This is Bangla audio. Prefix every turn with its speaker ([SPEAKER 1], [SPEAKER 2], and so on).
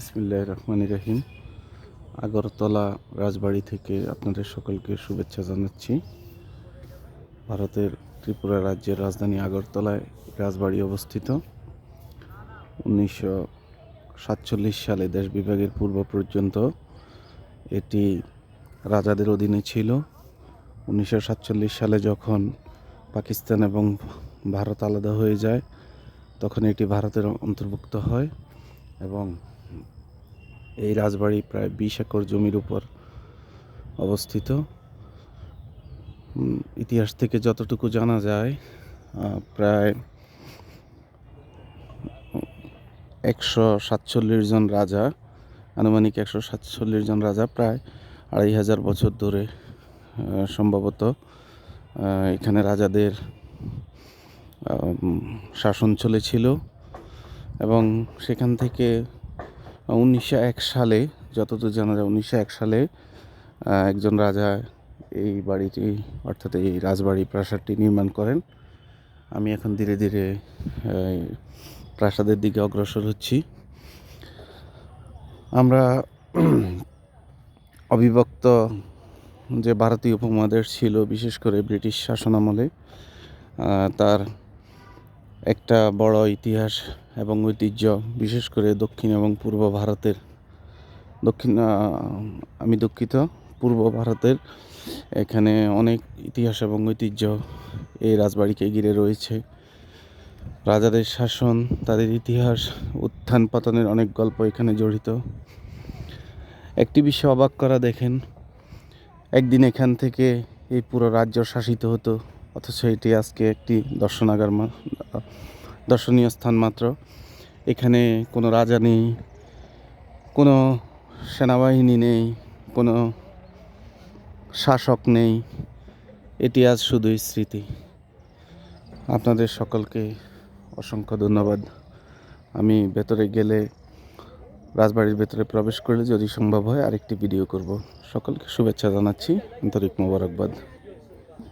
[SPEAKER 1] বিসমিল্লাহ রহমান রহিম। আগরতলা রাজবাড়ি থেকে আপনাদের সকলকে শুভেচ্ছা জানাচ্ছি। ভারতের ত্রিপুরা রাজ্যের রাজধানী আগরতলায় রাজবাড়ি অবস্থিত। উনিশশো সাতচল্লিশ সালে দেশ বিভাগের পূর্ব পর্যন্ত এটি রাজাদের অধীনে ছিল। উনিশশো সাতচল্লিশ সালে যখন পাকিস্তান এবং ভারত আলাদা হয়ে যায়, তখন এটি ভারতের অন্তর্ভুক্ত হয় এবং এই রাজবাড়ি প্রায় বিশ একর জমির উপর অবস্থিত। ইতিহাস থেকে যতটুকু জানা যায় প্রায় একশো সাতচল্লিশ জন রাজা, আনুমানিক একশো সাতচল্লিশ জন রাজা প্রায় আড়াই হাজার বছর ধরে সম্ভবত এখানে রাজাদের শাসন চলেছিল এবং সেখান থেকে উনিশশো এক সালে যতদূর জানা যায় উনিশশো এক সালে একজন রাজা এই বাড়িটি অর্থাৎ এই রাজবাড়ি প্রাসাদটি নির্মাণ করেন। আমি এখন ধীরে ধীরে প্রাসাদের দিকে অগ্রসর হচ্ছি। আমরা অবিভক্ত যে ভারতীয় উপমহাদেশ ছিল বিশেষ করে ব্রিটিশ শাসনামলে আহ, তার একটা বড় ইতিহাস এবং ঐতিহ্য, বিশেষ করে দক্ষিণ এবং পূর্ব ভারতের দক্ষিণ আমি দুঃখিত, পূর্ব ভারতের এখানে অনেক ইতিহাস এবং ঐতিহ্য এই রাজবাড়িকে ঘিরে রয়েছে। রাজাদের শাসন, তাদের ইতিহাস, উত্থান পতনের অনেক গল্প এখানে জড়িত। একটি বিষয় অবাক করা দেখেন, একদিন এখান থেকে এই পুরো রাজ্য শাসিত হতো, অথচ এটি আজকে একটি দর্শনাগার দর্শনীয় স্থান মাত্র। এখানে কোনো রাজা নেই, কোনো সেনাবাহিনী নেই, কোনো শাসক নেই। এটি আজ শুধুই স্মৃতি। আপনাদের সকলকে অসংখ্য ধন্যবাদ। আমি ভেতরে গেলে, রাজবাড়ির ভেতরে প্রবেশ করলে যদি সম্ভব হয়, আরেকটি ভিডিও করব। সকলকে শুভেচ্ছা জানাচ্ছি। আন্তরিক মোবারকবাদ।